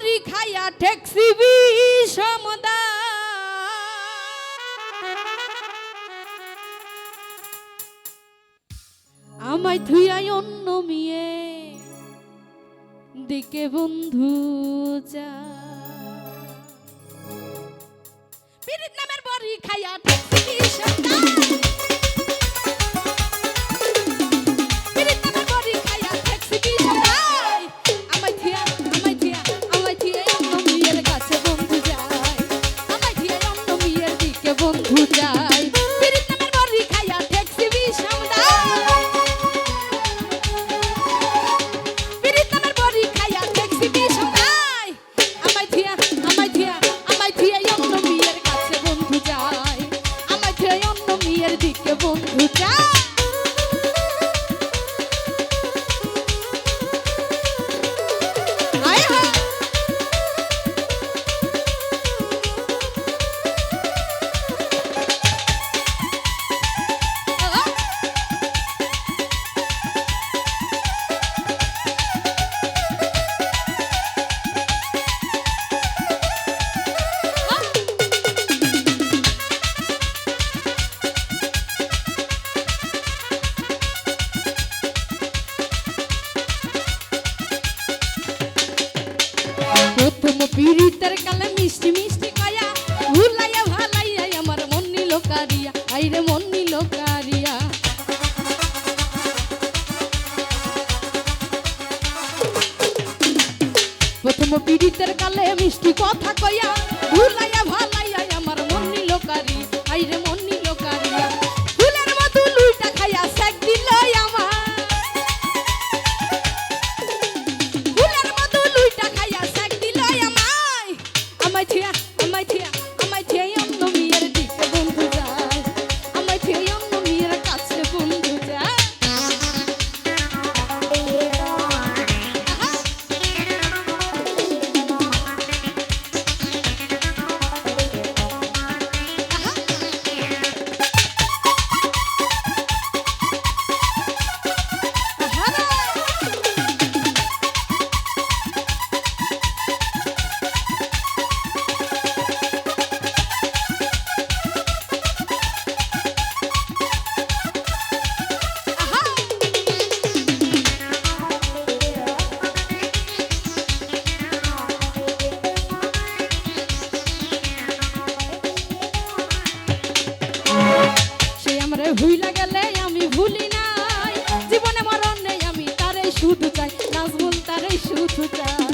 বাড়ি খাইয়া ঠেকছি বিষমদা আমায় থুয়াই অন্য মিয়ে, দিকে বন্ধু যা পীড়িত নামের বড়ি খাইয়া ঠেকছি পীড়িতের কালে মিষ্টি মিষ্টি কায়া ভুলাইয়া ভালাইয়া আমার মন নিল কারিয়া আইরে মন নিল কারিয়া প্রথম পীড়িতের কালে মিষ্টি কথা কইয়া ভুলাইয়া ভালো Almighty ভুইলা গেলে আমি ভুলি নাই। জীবনে মরণে আমি তারে শুধু চাই, নাজমুল তারে শুধু চাই।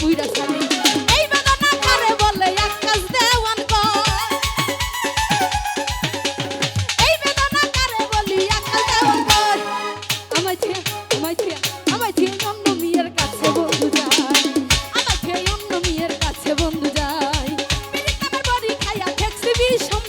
পুইরা ছাড়ি। এই বেদনা কারে বলে, এক কাজ দেওয়ান গো এই বেদনা কারে বলি, এক কাজ দেওয়ান গো আমায় ছে আমায় ছে আমায় ছে অন্য মেয়ের কাছে বন্ধু যাই। আমায় ছে অন্য আমার বড়ি খাইয়া ঠেকছি বিষম